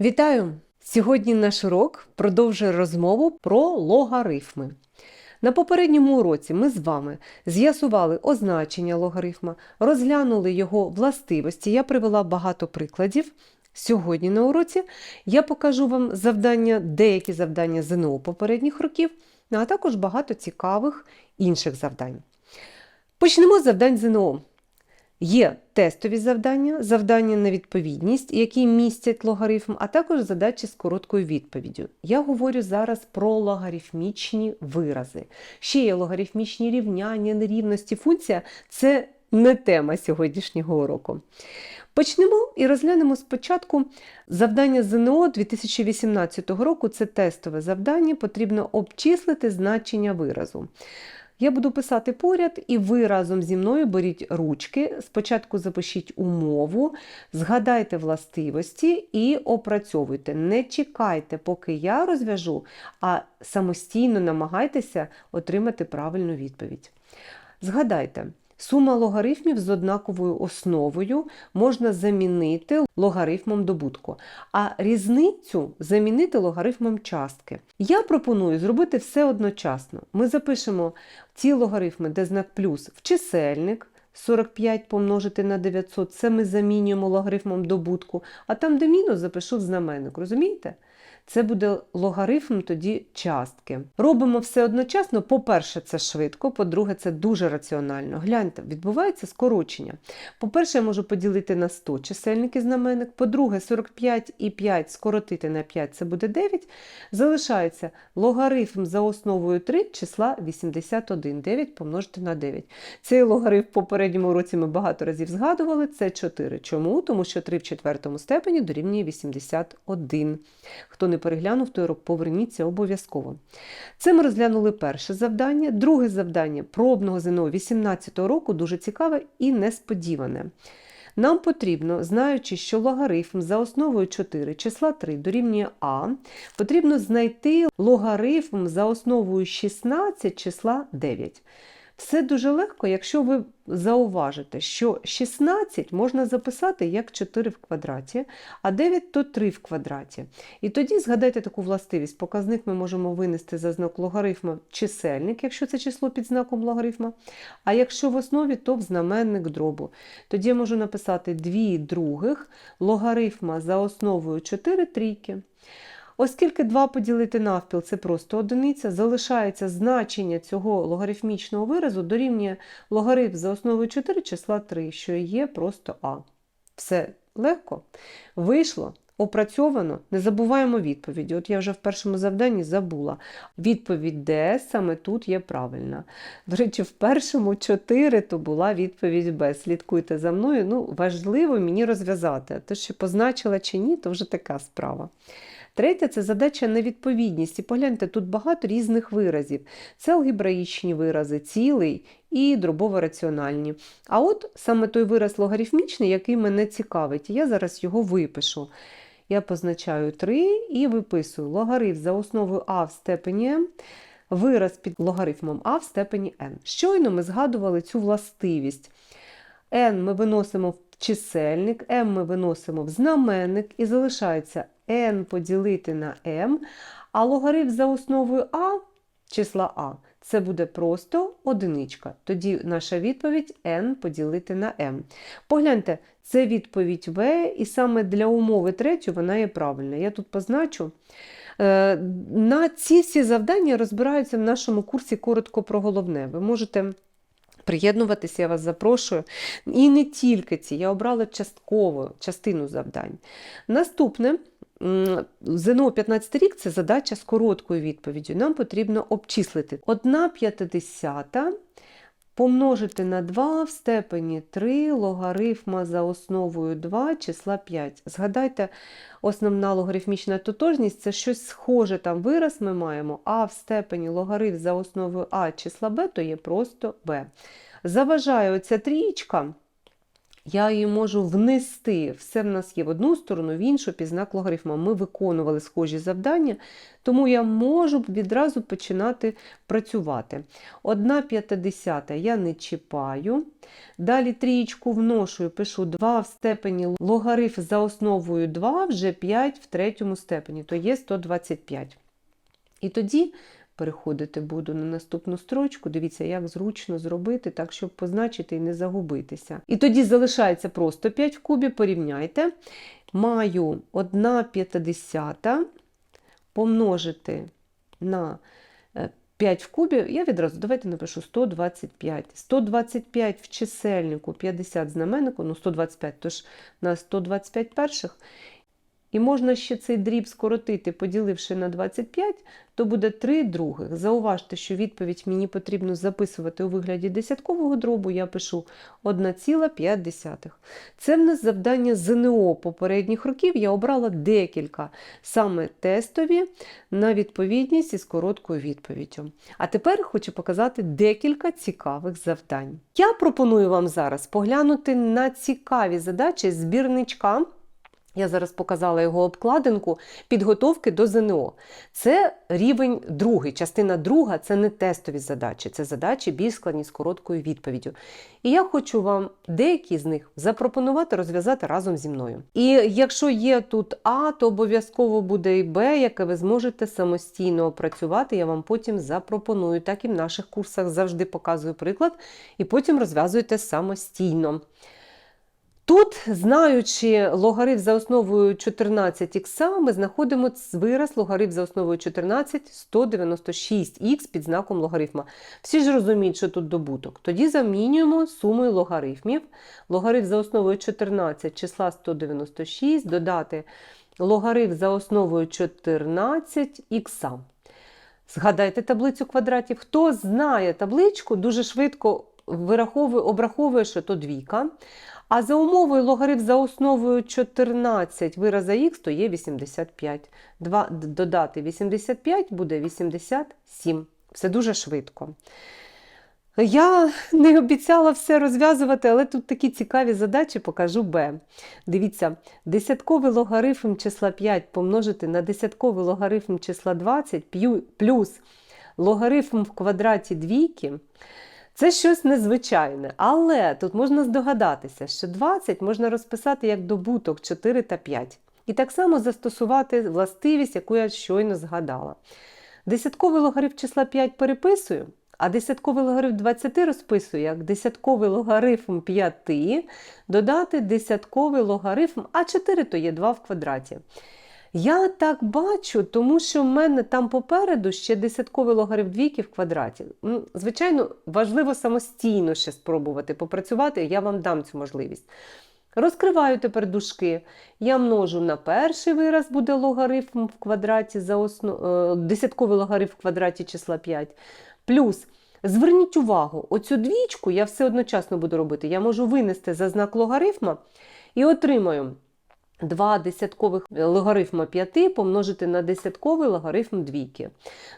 Вітаю! Сьогодні наш урок продовжує розмову про логарифми. На попередньому уроці ми з вами з'ясували означення логарифма, розглянули його властивості. Я привела багато прикладів. Сьогодні на уроці я покажу вам завдання, деякі завдання ЗНО попередніх років, а також багато цікавих інших завдань. Почнемо з завдань ЗНО. Є тестові завдання, завдання на відповідність, які містять логарифм, а також задачі з короткою відповіддю. Я говорю зараз про логарифмічні вирази. Ще є логарифмічні рівняння, нерівності, функція це не тема сьогоднішнього уроку. Почнемо і розглянемо спочатку завдання ЗНО 2018 року. Це тестове завдання, потрібно обчислити значення виразу. Я буду писати поряд, і ви разом зі мною беріть ручки. Спочатку запишіть умову, згадайте властивості і опрацьовуйте. Не чекайте, поки я розв'яжу, а самостійно намагайтеся отримати правильну відповідь. Згадайте. Сума логарифмів з однаковою основою можна замінити логарифмом добутку, а різницю замінити логарифмом частки. Я пропоную зробити все одночасно. Ми запишемо ці логарифми, де знак плюс в чисельник. 45 помножити на 900, це ми замінюємо логарифмом добутку, а там, де мінус, запишу в знаменник. Розумієте? Це буде логарифм тоді частки. Робимо все одночасно. По-перше, це швидко, по-друге, це дуже раціонально. Гляньте, відбувається скорочення. По-перше, я можу поділити на 100 чисельники знаменник. По-друге, 45 і 5 скоротити на 5 це буде 9. Залишається логарифм за основою 3 числа 81. 9 помножити на 9. Цей логарифм в попередньому році ми багато разів згадували. Це 4. Чому? Тому що 3 в четвертому степені дорівнює 81. Хто не переглянув той урок, поверніться обов'язково. Це ми розглянули перше завдання. Друге завдання пробного ЗНО 18 року дуже цікаве і несподіване. Нам потрібно, знаючи, що логарифм за основою 4 числа 3 дорівнює А, потрібно знайти логарифм за основою 16 числа 9. Все дуже легко, якщо ви зауважите, що 16 можна записати як 4 в квадраті, а 9 то 3 в квадраті. І тоді згадайте таку властивість. Показник ми можемо винести за знак логарифма чисельник, якщо це число під знаком логарифма. А якщо в основі, то в знаменник дробу. Тоді я можу написати 2 других логарифма за основою 4 трійки. Оскільки 2 поділити навпіл це просто одиниця, залишається значення цього логарифмічного виразу дорівнює логарифм за основою 4 числа 3, що є просто А. Все легко. Вийшло. Опрацьовано, не забуваємо відповіді. От я вже в першому завданні забула. Відповідь Д саме тут є правильна. До речі, в першому 4 то була відповідь Б. Слідкуйте за мною. Ну, важливо мені розв'язати. То, що позначила чи ні, то вже така справа. Третє це задача на відповідність. І погляньте, тут багато різних виразів. Це алгебраїчні вирази, цілий і дробово-раціональні. А от саме той вираз логарифмічний, який мене цікавить, я зараз його випишу. Я позначаю 3 і виписую логарифм за основою А в степені М, вираз під логарифмом А в степені n. Щойно ми згадували цю властивість. n ми виносимо в чисельник, m ми виносимо в знаменник і залишається n поділити на m, а логарифм за основою А числа А це буде просто одиничка. Тоді наша відповідь n поділити на m. Погляньте, це відповідь В, і саме для умови третьої вона є правильна. Я тут позначу. Е, на ці всі завдання розбираються в нашому курсі коротко про головне. Ви можете. Приєднуватися, я вас запрошую. І не тільки ці, я обрала частково частину завдань. Наступне ЗНО 15 рік це задача з короткою відповіддю. Нам потрібно обчислити 1 п'ятидесята помножити на 2 в степені 3 логарифма за основою 2 числа 5. Згадайте, основна логарифмічна тотожність це щось схоже, там вираз ми маємо, а в степені логарифм за основою а числа b, то є просто b. Заважає оця трієчка. Я її можу внести. Все в нас є в одну сторону, в іншу під знак логарифма. Ми виконували схожі завдання, тому я можу відразу починати працювати. 1 п'ятдесята я не чіпаю. Далі трієчку вношую, пишу 2 в степені логарифм за основою 2, вже 5 в третьому степені, то є 125. І тоді переходити буду на наступну строчку. Дивіться, як зручно зробити, так, щоб позначити і не загубитися. І тоді залишається просто 5 в кубі, порівняйте. Маю 1 п'ятдесята помножити на 5 в кубі, я відразу давайте напишу 125. 125 в чисельнику, 50 знаменнику, ну 125, тож на 125 перших. І можна ще цей дріб скоротити, поділивши на 25, то буде 3 других. Зауважте, що відповідь мені потрібно записувати у вигляді десяткового дробу, я пишу 1,5. Це в нас завдання ЗНО попередніх років. Я обрала декілька саме тестові на відповідність із короткою відповіддю. А тепер хочу показати декілька цікавих завдань. Я пропоную вам зараз поглянути на цікаві задачі збірничка. Я зараз показала його обкладинку підготовки до ЗНО. Це рівень другий, частина друга це не тестові задачі, це задачі більш складні з короткою відповіддю. І я хочу вам деякі з них запропонувати розв'язати разом зі мною. І якщо є тут А, то обов'язково буде і Б, яке ви зможете самостійно опрацювати. Я вам потім запропоную. Так і в наших курсах завжди показую приклад, і потім розв'язуєте самостійно. Тут, знаючи логарифм за основою 14х, ми знаходимо вираз логарифм за основою 14 196х під знаком логарифма. Всі ж розуміють, що тут добуток. Тоді замінюємо сумою логарифмів. Логарифм за основою 14 числа 196, додати логарифм за основою 14х. Згадайте таблицю квадратів. Хто знає табличку, дуже швидко вираховує, обраховує, що то двійка. А за умовою логарифм за основою 14 вираза х, то є 85. Два, додати 85 буде 87. Все дуже швидко. Я не обіцяла все розв'язувати, але тут такі цікаві задачі покажу Б. Дивіться, десятковий логарифм числа 5 помножити на десятковий логарифм числа 20 плюс логарифм в квадраті двійки. Це щось незвичайне, але тут можна здогадатися, що 20 можна розписати як добуток 4 та 5. І так само застосувати властивість, яку я щойно згадала. Десятковий логарифм числа 5 переписую, а десятковий логарифм 20 розписую як десятковий логарифм 5 додати десятковий логарифм, а 4 то є 2 в квадраті. Я так бачу, тому що в мене там попереду ще десятковий логарифм двійки в квадраті. Звичайно, важливо самостійно ще спробувати попрацювати, я вам дам цю можливість. Розкриваю тепер дужки. Я множу на перший вираз, буде логарифм в квадраті за основ... десятковий логарифм в квадраті числа 5. Плюс, зверніть увагу, оцю двічку я все одночасно буду робити. Я можу винести за знак логарифма і отримаю. 2 десяткових логарифма 5 помножити на десятковий логарифм двійки.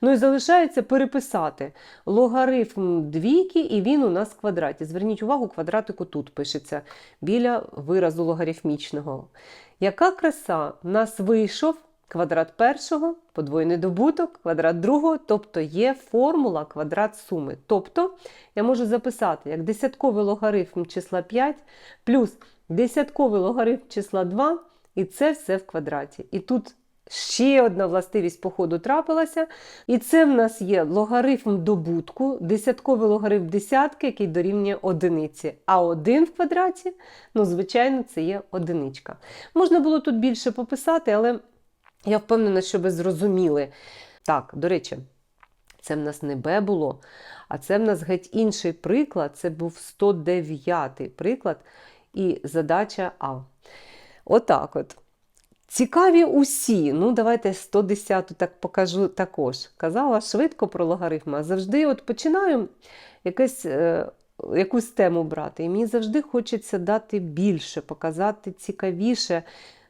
Ну і залишається переписати логарифм двійки, і він у нас в квадраті. Зверніть увагу, квадратику тут пишеться біля виразу логарифмічного. Яка краса У нас вийшов квадрат першого, подвоєний добуток, квадрат другого, тобто є формула квадрат суми. Тобто я можу записати як десятковий логарифм числа 5 плюс десятковий логарифм числа 2, і це все в квадраті. І тут ще одна властивість по ходу трапилася. І це в нас є логарифм добутку, десятковий логарифм десятки, який дорівнює одиниці. А один в квадраті, ну, звичайно, це є одиничка. Можна було тут більше пописати, але я впевнена, що ви зрозуміли. Так, до речі, це в нас не Б було, а це в нас геть інший приклад. Це був 109-й приклад і задача А. Отак от. Цікаві усі. Ну, давайте 110 так покажу також. Казала швидко про логарифми, а завжди от починаю якесь, е, якусь тему брати. І мені завжди хочеться дати більше, показати цікавіше,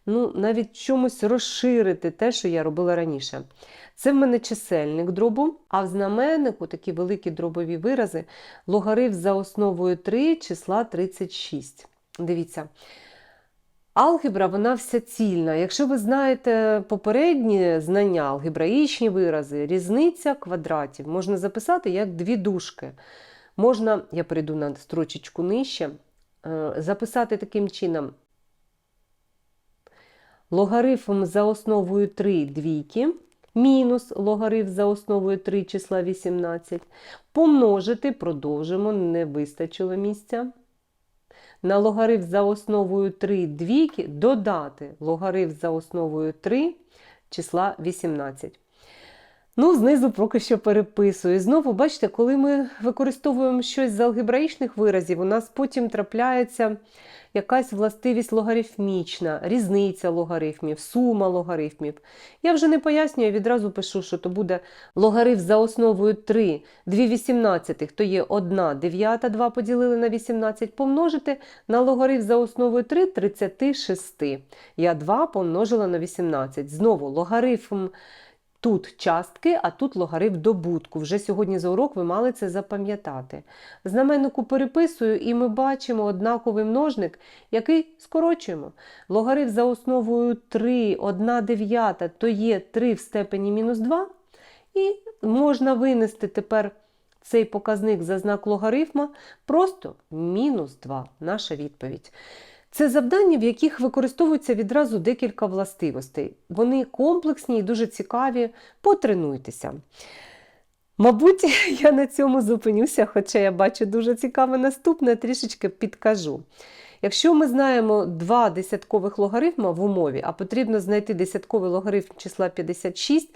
ну, навіть чомусь розширити те, що я робила раніше. Це в мене чисельник дробу, а в знаменнику такі великі дробові вирази логарифм за основою 3 числа 36. Дивіться. Алгебра, вона вся цільна. Якщо ви знаєте попередні знання, алгебраїчні вирази, різниця квадратів можна записати як дві дужки. Можна, я перейду на строчечку нижче, е, записати таким чином логарифм за основою 3 двійки, мінус логарифм за основою 3 числа 18, помножити, продовжимо, не вистачило місця. На логарифм за основою 3 двійки додати логарифм за основою 3 числа 18. Ну, знизу поки що переписую. Знову, бачите, коли ми використовуємо щось з алгебраїчних виразів, у нас потім трапляється якась властивість логарифмічна, різниця логарифмів, сума логарифмів. Я вже не пояснюю, відразу пишу, що то буде логарифм за основою 3, 2 вісімнадцятих, то є 1 дев'ята, 2 поділили на 18, помножити на логарифм за основою 3 36. Я 2 помножила на 18. Знову логарифм Тут частки, а тут логарифм добутку. Вже сьогодні за урок ви мали це запам'ятати. Знаменнику переписую, і ми бачимо однаковий множник, який скорочуємо. Логарифм за основою 3, 1 дев'ята, то є 3 в степені мінус 2. І можна винести тепер цей показник за знак логарифма просто мінус 2. Наша відповідь. Це завдання, в яких використовується відразу декілька властивостей. Вони комплексні і дуже цікаві. Потренуйтеся. Мабуть, я на цьому зупинюся, хоча я бачу дуже цікаве наступне, трішечки підкажу. Якщо ми знаємо два десяткових логарифма в умові, а потрібно знайти десятковий логарифм числа 56,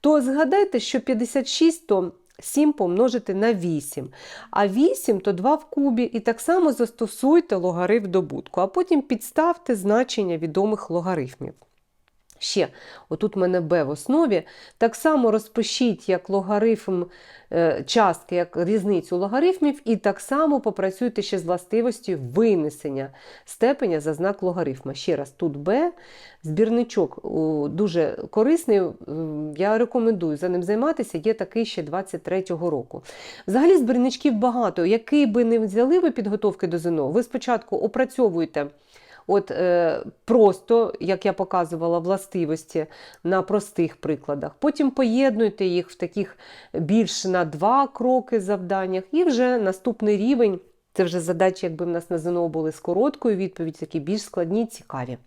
то згадайте, що 56 то 7 помножити на 8. А 8 то 2 в кубі. І так само застосуйте логарифм добутку, а потім підставте значення відомих логарифмів. Ще, отут в мене b в основі. Так само розпишіть як логарифм е, частки, як різницю логарифмів, і так само попрацюйте ще з властивостю винесення степеня за знак логарифма. Ще раз, тут b, збірничок дуже корисний, я рекомендую за ним займатися, є такий ще 23-го року. Взагалі збірничків багато. Який би не взяли ви підготовки до ЗНО, ви спочатку опрацьовуєте. От е, просто, як я показувала, властивості на простих прикладах. Потім поєднуйте їх в таких більш на два кроки завданнях, і вже наступний рівень це вже задачі, якби в нас на ЗНО були з короткою відповідь, такі більш складні, цікаві.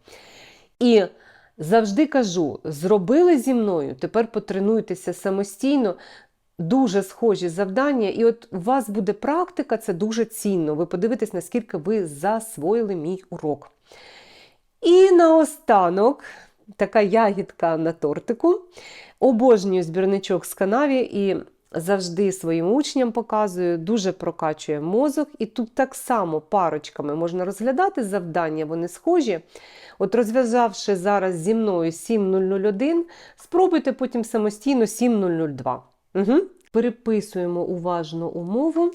І завжди кажу: зробили зі мною, тепер потренуйтеся самостійно. Дуже схожі завдання, і от у вас буде практика, це дуже цінно. Ви подивитесь, наскільки ви засвоїли мій урок. І наостанок така ягідка на тортику. Обожнюю збірничок з канаві і завжди своїм учням показую, дуже прокачує мозок. І тут так само парочками можна розглядати завдання, вони схожі. От розв'язавши зараз зі мною 7001, спробуйте потім самостійно 7002. Угу. Переписуємо уважно умову.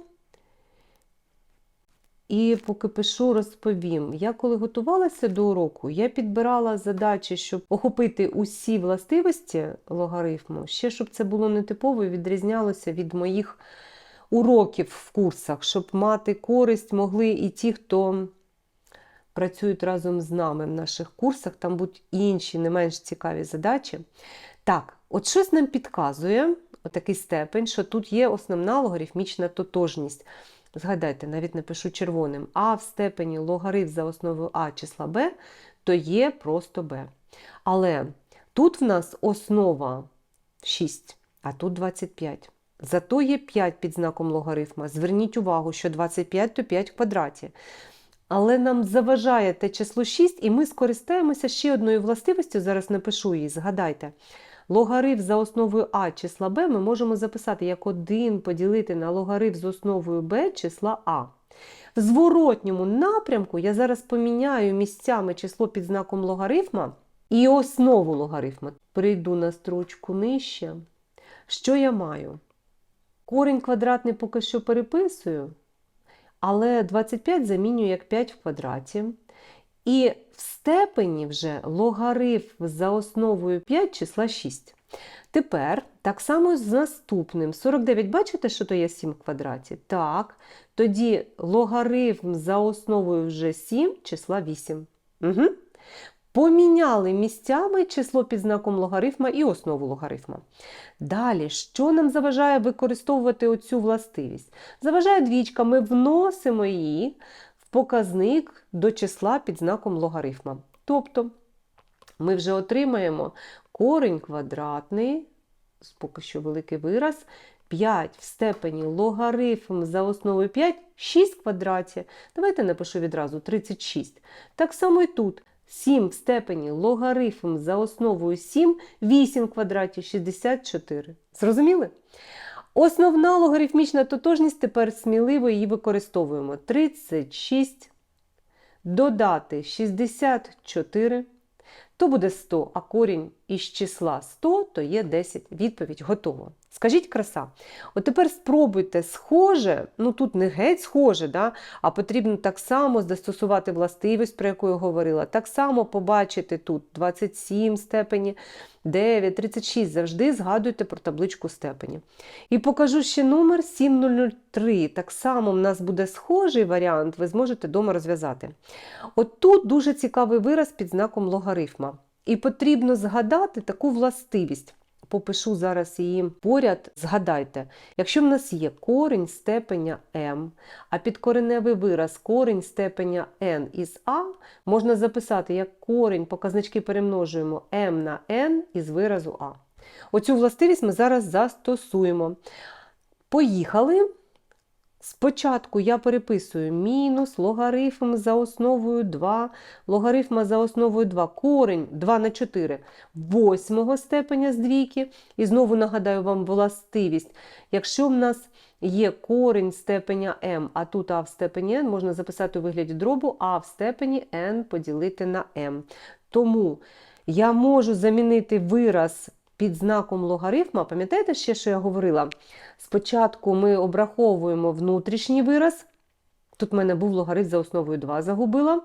І поки пишу, розповім. Я коли готувалася до уроку, я підбирала задачі, щоб охопити усі властивості логарифму, ще щоб це було нетипово і відрізнялося від моїх уроків в курсах, щоб мати користь могли і ті, хто працюють разом з нами в наших курсах, там будуть інші, не менш цікаві задачі. Так, от щось нам підказує, отакий степень, що тут є основна логарифмічна тотожність. Згадайте, навіть напишу червоним, а в степені логарифм за основою А числа b, то є просто b. Але тут в нас основа 6, а тут 25. Зато є 5 під знаком логарифма. Зверніть увагу, що 25 то 5 в квадраті. Але нам заважає те число 6, і ми скористаємося ще одною властивістю, зараз напишу її, згадайте. Логарифм за основою А числа Б ми можемо записати як 1 поділити на логарифм з основою Б числа А. В зворотньому напрямку я зараз поміняю місцями число під знаком логарифма і основу логарифма. Прийду на строчку нижче. Що я маю? Корінь квадратний поки що переписую, але 25 замінюю як 5 в квадраті. І в степені вже логарифм за основою 5 числа 6. Тепер так само з наступним. 49, бачите, що то є 7 в квадраті? Так. Тоді логарифм за основою вже 7 числа 8. Угу. Поміняли місцями число під знаком логарифма і основу логарифма. Далі, що нам заважає використовувати оцю властивість? Заважає двічка, ми вносимо її показник до числа під знаком логарифма. Тобто ми вже отримаємо корень квадратний, поки що великий вираз, 5 в степені логарифм за основою 5, 6 в квадраті. Давайте напишу відразу 36. Так само і тут. 7 в степені логарифм за основою 7, 8 в квадраті 64. Зрозуміли? Основна логарифмічна тотожність, тепер сміливо її використовуємо. 36 додати 64, то буде 100, а корінь із числа 100, то є 10. Відповідь готова. Скажіть краса. От тепер спробуйте схоже, ну тут не геть схоже, да? а потрібно так само застосувати властивість, про яку я говорила, так само побачити тут 27 степені, 9, 36. Завжди згадуйте про табличку степені. І покажу ще номер 7003. Так само в нас буде схожий варіант, ви зможете вдома розв'язати. От тут дуже цікавий вираз під знаком логарифма. І потрібно згадати таку властивість. Попишу зараз її поряд, згадайте, якщо в нас є корінь степеня m, а підкореневий вираз корінь степеня n із a, можна записати як корінь, показнички перемножуємо m на n із виразу a. Оцю властивість ми зараз застосуємо. Поїхали. Спочатку я переписую мінус логарифм за основою 2, логарифма за основою 2, корень 2 на 4 восьмого степеня з двійки. І знову нагадаю вам властивість. Якщо в нас є корень степеня m, а тут а в степені n, можна записати у вигляді дробу а в степені n поділити на m. Тому я можу замінити вираз під знаком логарифма, пам'ятаєте ще, що я говорила? Спочатку ми обраховуємо внутрішній вираз. Тут в мене був логарифм за основою 2, загубила.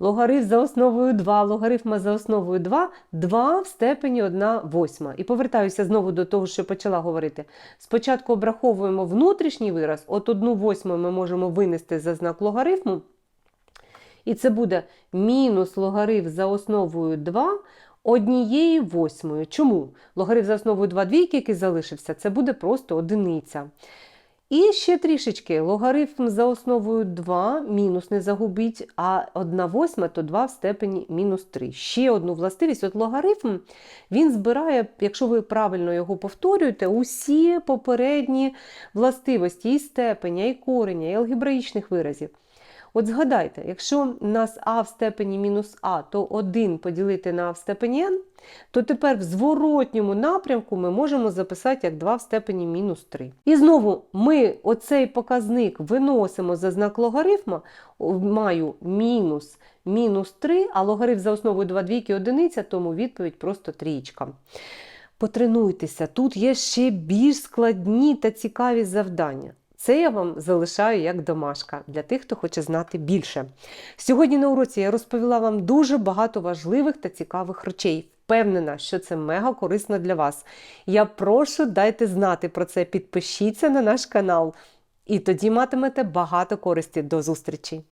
Логарифм за основою 2, логарифма за основою 2, 2 в степені 1 восьма. І повертаюся знову до того, що почала говорити. Спочатку обраховуємо внутрішній вираз, от 1 восьму ми можемо винести за знак логарифму. І це буде мінус логарифм за основою 2 однієї восьмої. Чому? Логарифм за основою 2 двійки, який залишився, це буде просто одиниця. І ще трішечки логарифм за основою 2 мінус не загубіть, а 1 восьма то 2 в степені мінус 3. Ще одну властивість. От логарифм він збирає, якщо ви правильно його повторюєте, усі попередні властивості і степеня, і кореня, і алгебраїчних виразів. От згадайте, якщо у нас а в степені мінус а, то 1 поділити на а в степені n, то тепер в зворотньому напрямку ми можемо записати як 2 в степені мінус 3. І знову ми оцей показник виносимо за знак логарифма, маю мінус мінус 3, а логарифм за основою 2 двійки одиниця, тому відповідь просто трієчка. Потренуйтеся, тут є ще більш складні та цікаві завдання. Це я вам залишаю як домашка для тих, хто хоче знати більше. Сьогодні на уроці я розповіла вам дуже багато важливих та цікавих речей. Впевнена, що це мега корисно для вас. Я прошу дайте знати про це, підпишіться на наш канал, і тоді матимете багато користі. До зустрічі!